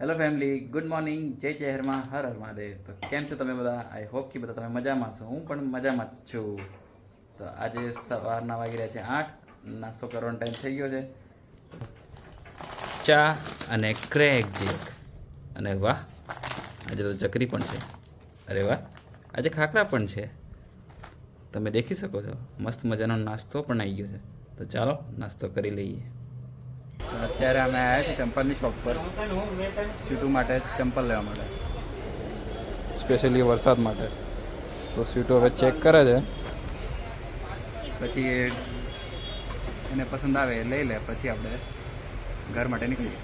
Hello family good morning જય ચહેરમાં હર હર મહાદેવ તો કેમ છો તમે બધા? આઈ હોપ કે બધા તમે મજામાં છો. હું પણ મજામાં જ છું. તો આજે સવારના વાગી રહ્યા છે આઠ. નાસ્તો કરવાનો ટાઈમ થઈ ગયો છે. ચા અને ક્રેક જેક અને વાહ, આજે તો ચકરી પણ છે. અરે વાહ, આજે ખાખરા પણ છે. તમે દેખી શકો છો. મસ્ત મજાનો નાસ્તો પણ આવી ગયો છે. તો ચાલો, નાસ્તો કરી લઈએ. અત્યારે અમે આવ્યા છીએ ચંપલની શોપ પર. સ્વીટુ માટે ચંપલ લેવા માટે. સ્પેશિયલી વરસાદ માટે. તો સ્વીટુ હવે ચેક કરે છે. પછી એને પસંદ આવે લઈ લે પછી આપણે ઘર માટે નીકળીએ.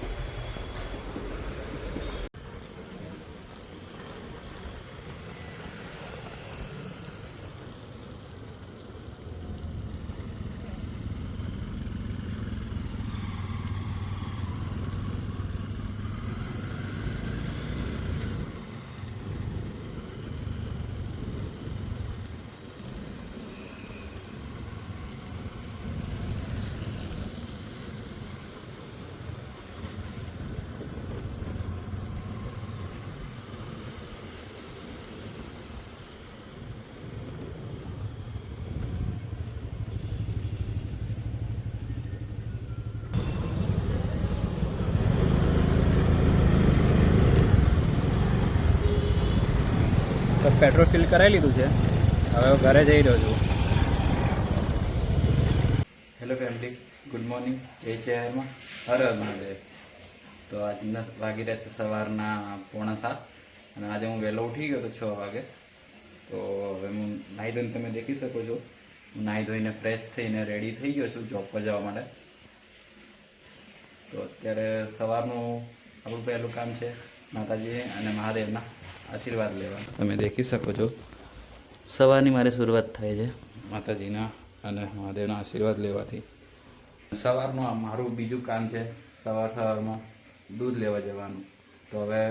તો પેટ્રોલ ફિલ કરાવી લીધું છે. હવે હું ઘરે જઈ રહ્યો છું. હેલો ફેમિલી ગુડ મોર્નિંગ જય શહેરમાં હર હર મહાદેવ. તો આજના વાગી રહ્યા છે સવારના પોણા સાત અને આજે હું વહેલો ઉઠી ગયો તો છ વાગે. તો હવે હું નાહી ધોઈને તમે દેખી શકો છો. હું નાહી ધોઈને ફ્રેશ થઈને રેડી થઈ ગયો છું જોબ પર જવા માટે. તો અત્યારે સવારનું આપણું પહેલું કામ છે માતાજી અને મહાદેવના. આશીર્વાદ લેવા તમે દેખી શકો છો. સવારની મારે શરૂઆત થાય છે. માતાજીના અને મહાદેવના આશીર્વાદ લેવાથી. સવારનું આ મારું બીજું કામ છે સવાર સવારમાં દૂધ લેવા જવાનું. તો હવે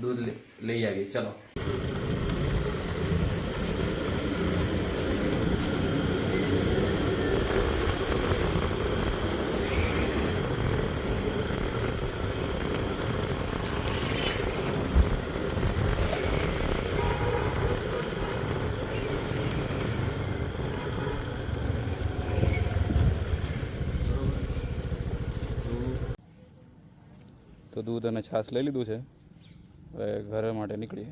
દૂધ લઈ આવીએ. ચલો. તો દૂધ અને છાશ લઈ લીધું છે. હવે ઘરે માટે નીકળીએ.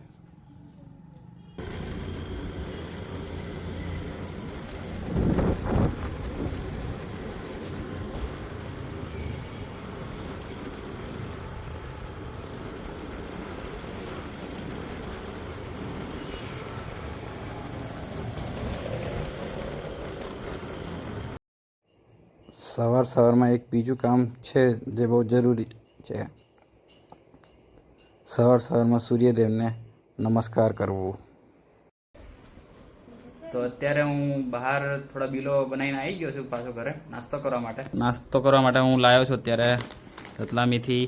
સવાર સવારમાં એક બીજું કામ છે જે બહુ જરૂરી છે. સવાર સવારમાં સૂર્યદેવને નમસ્કાર કરવું. તો અત્યારે હું બહાર થોડા બિલો બનાવીને આવી ગયો છું પાછો ઘરે નાસ્તો કરવા માટે. નાસ્તો કરવા માટે હું લાવ્યો છું અત્યારે રતલા મેથી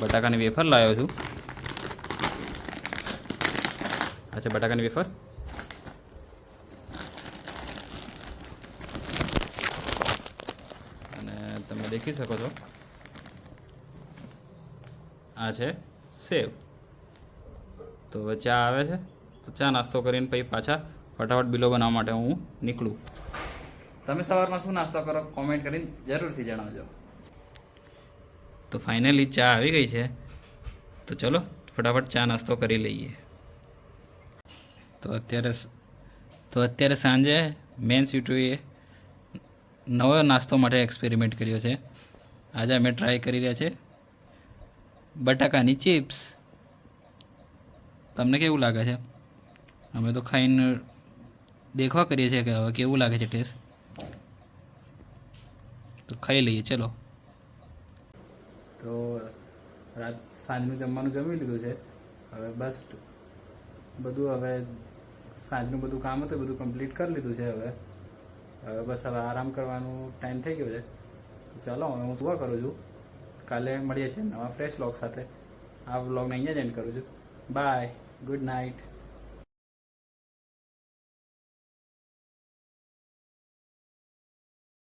બટાકાની વેફર લાવ્યો છું. અચ્છા બટાકાની વેફર. અને તમે દેખી શકો છો. આ છે સેવ તો હવે ચા આવે છે, તો ચા નાસ્તો કરીને પછી પાછા ફટાફટ બિલો બનાવવા માટે હું નીકળું. તમે સવારમાં શું નાસ્તો કરો કોમેન્ટ કરીને જરૂરથી જણાવજો. તો ફાઇનલી ચા આવી ગઈ છે, તો ચલો ફટાફટ ચા નાસ્તો કરી લઈએ. તો અત્યારે તો અત્યારે સાંજે મેન યુટ્યુએ નવો નાસ્તો માટે એક્સપેરિમેન્ટ કર્યો છે. આજે અમે ટ્રાય કરી રહ્યા છે. બટાકાની ચિપ્સ. તમને કેવું લાગે છે? અમે તો ખાઈને દેખવા કરીએ છીએ કે હવે કેવું લાગે છે ટેસ્ટ તો ખાઈ લઈએ, ચલો. તો રાત સાંજનું જમવાનું જમી લીધું છે. હવે બસ બધું હવે સાંજનું બધું કામ હતું, બધું કમ્પ્લીટ કરી લીધું છે હવે. હવે બસ હવે આરામ કરવાનું ટાઈમ થઈ ગયો છે. ચાલો, હવે હું સુવા કરું છું. કાલે મળીએ છીએ નવા ફ્રેશ વ્લોગ સાથે. આ વ્લોગને અહીંયા જ એન્ડ કરું છું. Bye good night